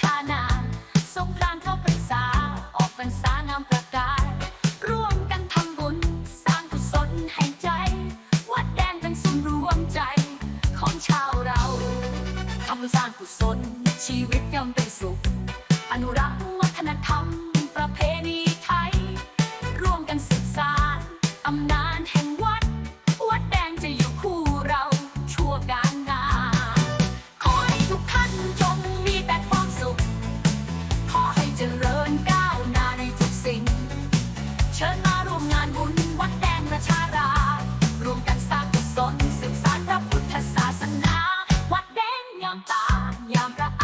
Tatiana. ามยามระอา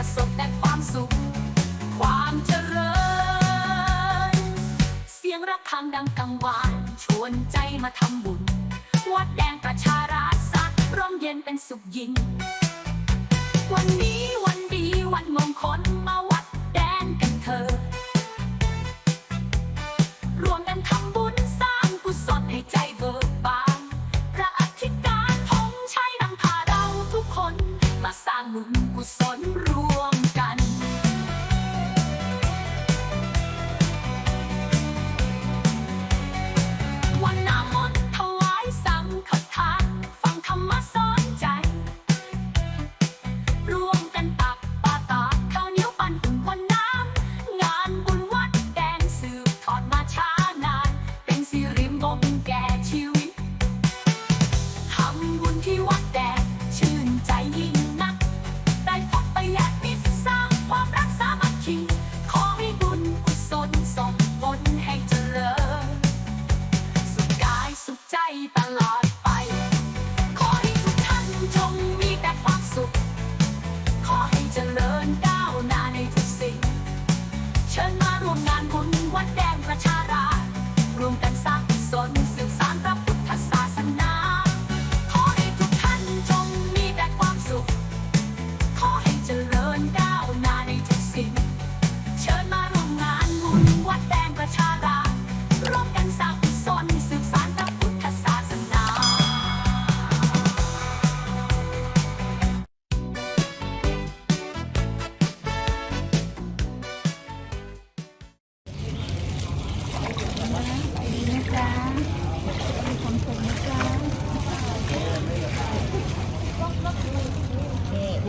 ปรแต่ความสุข ความเจริญ เสียงระฆังดังกังวานชวนใจมาทำบุญ วัดแดงประชาราษฎร์ร่มเย็นเป็นสุขยิ่ง วันนี้วันดีวันมงคลมาวั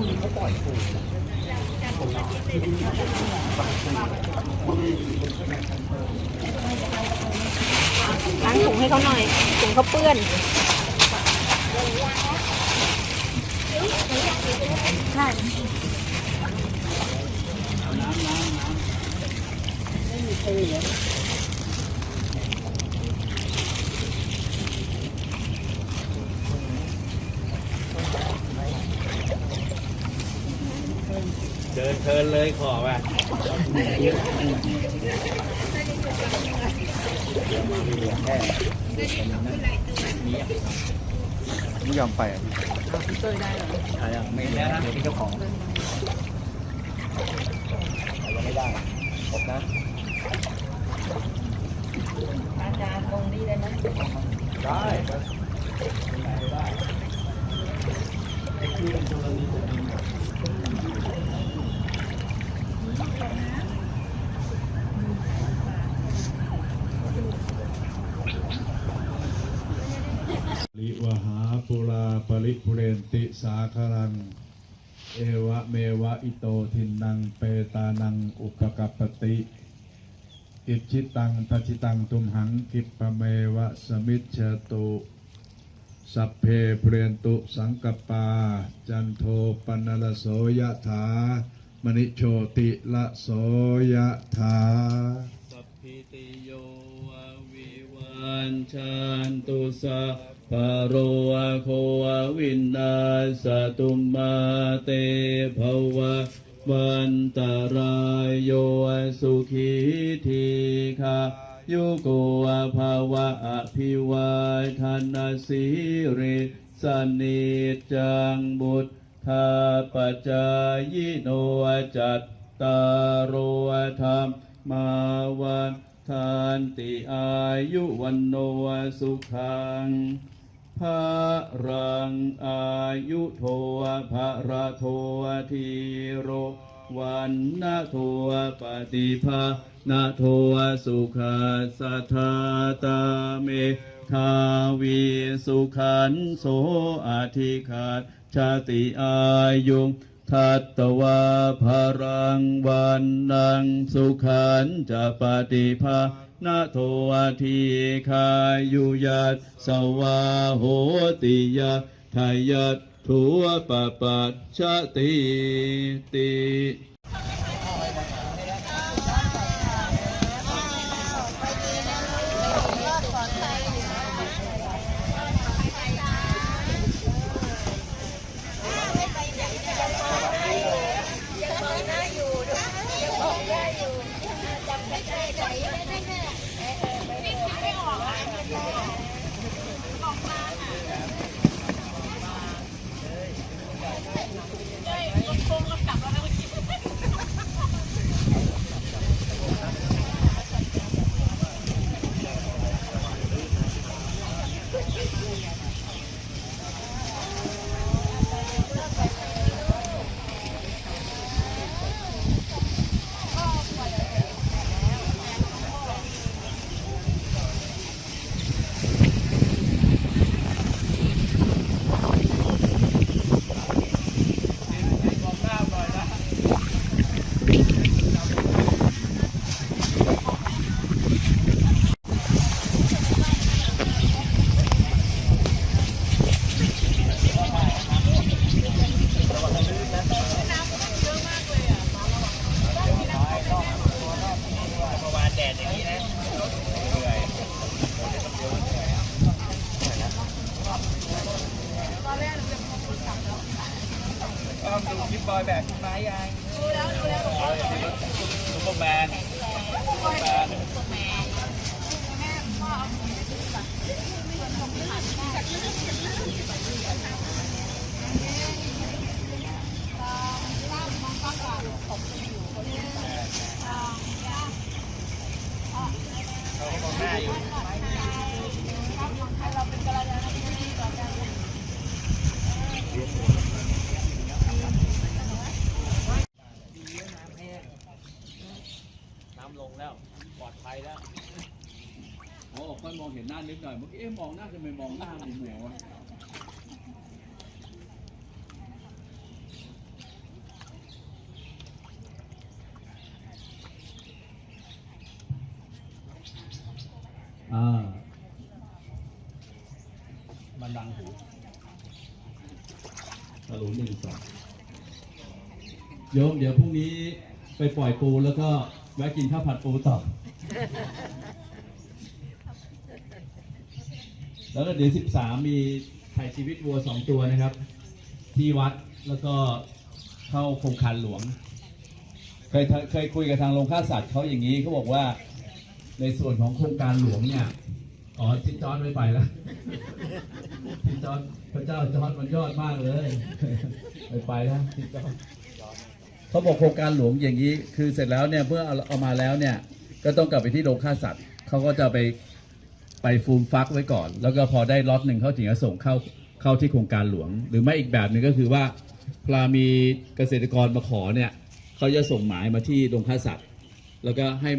คุณเขาปล่อยล้างถุงให้เขาหน่อยถุงเขาเปื้อนใช่น้ำน้ำน้ำไม่มีใคร ดินเพลินเลยขอว่ะไม่ยอมไปไม่ได้ไม่ได้นเจ้าของยังไม่ได้จบนะอาจารย์ตรงนี้ได้ไหมได้ ริวหาปุราปริปุเรนติสาครัง เอวะเมวะอิโตทินังเปตานังอุปกัปติ อิจิตังปัจิตังตุมหังกิปะเมวะสมิจเชตุสัพเพปเรนตุสังกปา จันโทปนละโสยถามณิโชติละโสยถาสัพพิติโยวิวันชันตุสั พะโรโคววินาสตุมาเตภวะวันตรายโยสุขีทีคายุโกภาวะอภิวาทนาสิริสนิจจังบุตธาปจายโนจัตตารโรธรรมมาวันทานติอายุวันโนสุขัง พระรังอายุโทภะระโททีโรวันนาโทปฏิภานาโทสุขาสัทธาตาเมทาวีสุขันโสอาทิขาดชาติอายุทัตตวาภารังวันนังสุขันจะปฏิภา นาโทอาทีขายุยัตสวาโหติยะทายัตทัวปปัชติติ นิดหน่อยเมื่อกี้เอ๊ะมองหน้าทำไมมองหน้าหัวหัววะอ่ามันดังหูฮัลโหลหนึ่งสองโยมเดี๋ยวพรุ่งนี้ไปปล่อยปูแล้วก็แวะกินข้าวผัดปูต่อ แล้วก็เดี๋ยวสิบสามมีถ่ายชีวิตวัวสองตัวนะครับ ที่วัดแล้วก็เข้าโครงการหลวง เคยเคยคุยกับทางโรงฆ่าสัตว์เขาอย่างนี้เขาบอกว่าในส่วนของโครงการหลวงเนี่ยอ๋อทิจอร์ดไม่ไปแล้วทิจอร์ดพระเจ้าจอร์ดมันยอดมากเลยไปไปแล้วทิจอร์ดเขาบอกโครงการหลวงอย่างนี้ คือเสร็จแล้วเนี่ยเมื่อเอาเอามาแล้วเนี่ย ก็ต้องกลับไปที่โรงฆ่าสัตว์เขาก็จะไป ไปฟูมฟักไว้ก่อน แล้วก็พอได้ล็อตหนึ่งเขาถึงจะส่งเข้าเข้าที่โครงการหลวง หรือไม่อีกแบบหนึ่งก็คือว่าพลามีเกษตรกรมาขอเนี่ยเขาจะส่งหมายมาที่โรงฆ่าสัตว์ แล้วก็ให้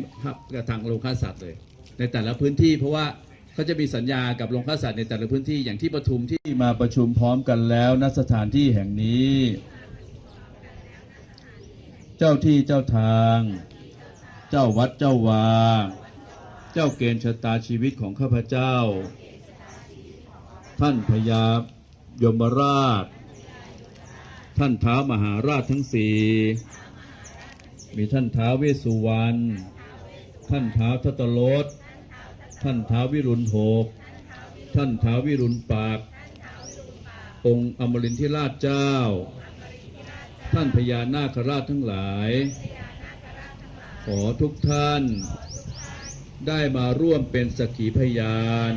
กับทางโรงฆ่าสัตว์เลย ในแต่ละพื้นที่เพราะว่าเขาจะมีสัญญากับโรงฆ่าสัตว์ในแต่ละพื้นที่อย่างที่ปทุมที่มาประชุมพร้อมกันแล้วณสถานที่แห่งนี้ เจ้าที่เจ้าทาง เจ้าวัดเจ้าวา เจ้าเกณฑ์ชะตาชีวิตของข้าพเจ้า ท่านพญายมราช ท่านท้ามหาราชทั้งสี่มีท่านท้าวเวสสุวรรณท่านท้าวทัตตรสท่านท้าววิรุณหกท่านท้าววิรุณปาก องค์อมรินทิราชเจ้า ท่านพญานาคราชทั้งหลาย ขอทุกท่าน ได้มาร่วมเป็นสกีพยาน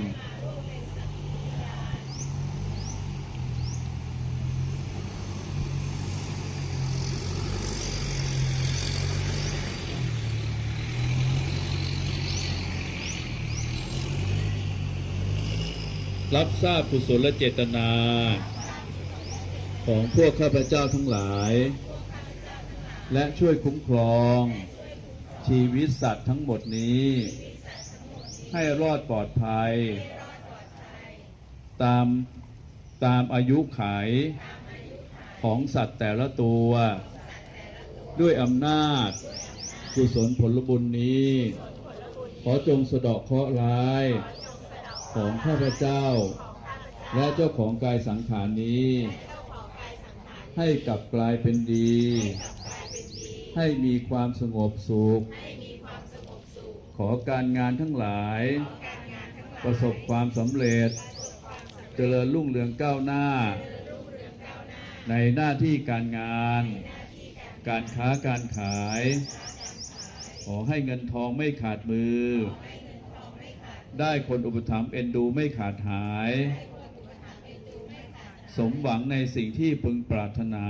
รับทราบกุศลเจตนา ของพวกข้าพเจ้าทั้งหลาย และช่วยคุ้มครองชีวิตสัตว์ทั้งหมดนี้ ให้รอดปลอดภัย ตามตามอายุไขยของสัตว์แต่ละตัว ด้วยอำนาจกุศลผลบุญนี้ ขอจงสะดาะเคราะห์ร้าย ของข้าพเจ้า และเจ้าของกายสังขารนี้ ให้กลับกลายเป็นดี ให้มีความสงบสุข ขอการงานทั้งหลาย ประสบความสำเร็จ เจริญรุ่งเรืองก้าวหน้า ในหน้าที่การงาน การค้าการขาย ขอให้เงินทองไม่ขาดมือ ได้คนอุปถัมภ์เอ็นดูไม่ขาดหาย สมหวังในสิ่งที่พึงปรารถนา